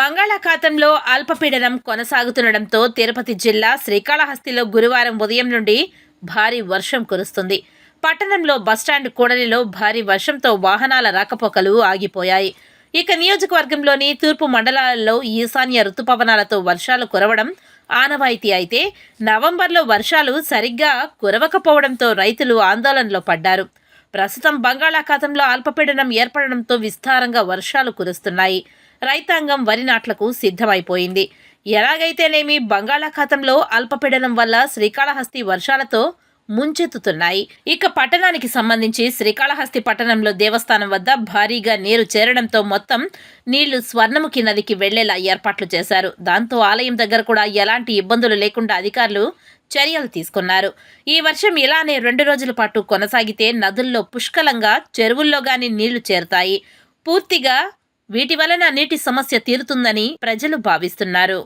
బంగాళాఖాతంలో అల్పపీడనం కొనసాగుతుండటంతో తిరుపతి జిల్లా శ్రీకాళహస్తిలో గురువారం ఉదయం నుండి భారీ వర్షం కురుస్తుంది. పట్టణంలో బస్టాండ్ కూడలిలో భారీ వర్షంతో వాహనాల రాకపోకలు ఆగిపోయాయి. ఇక నియోజకవర్గంలోని తూర్పు మండలాలలో ఈశాన్య రుతుపవనాలతో వర్షాలు కురవడం ఆనవాయితీ అయితే నవంబర్లో వర్షాలు సరిగ్గా కురవకపోవడంతో రైతులు ఆందోళనలో పడ్డారు. ప్రస్తుతం బంగాళాఖాతంలో అల్పపీడనం ఏర్పడడంతో విస్తారంగా వర్షాలు కురుస్తున్నాయి. రైతాంగం వరి నాట్లకు సిద్ధమైపోయింది. ఎలాగైతేనేమి బంగాళాఖాతంలో అల్పపీడనం వల్ల శ్రీకాళహస్తి వర్షాలతో ముంచెత్తుతున్నాయి. ఇక పట్టణానికి సంబంధించి శ్రీకాళహస్తి పట్టణంలో దేవస్థానం వద్ద భారీగా నీరు చేరడంతో మొత్తం నీళ్ళు స్వర్ణముఖి నదికి వెళ్ళేలా ఏర్పాట్లు చేశారు. దాంతో ఆలయం దగ్గర కూడా ఎలాంటి ఇబ్బందులు లేకుండా అధికారులు చర్యలు తీసుకున్నారు. ఈ వర్షం ఇలానే రెండు రోజుల పాటు కొనసాగితే నదుల్లో పుష్కలంగా చెరువుల్లో గాని నీళ్ళు చేరుతాయి. పూర్తిగా వీటి వలన నీటి సమస్య తీరుతుందని ప్రజలు భావిస్తున్నారు.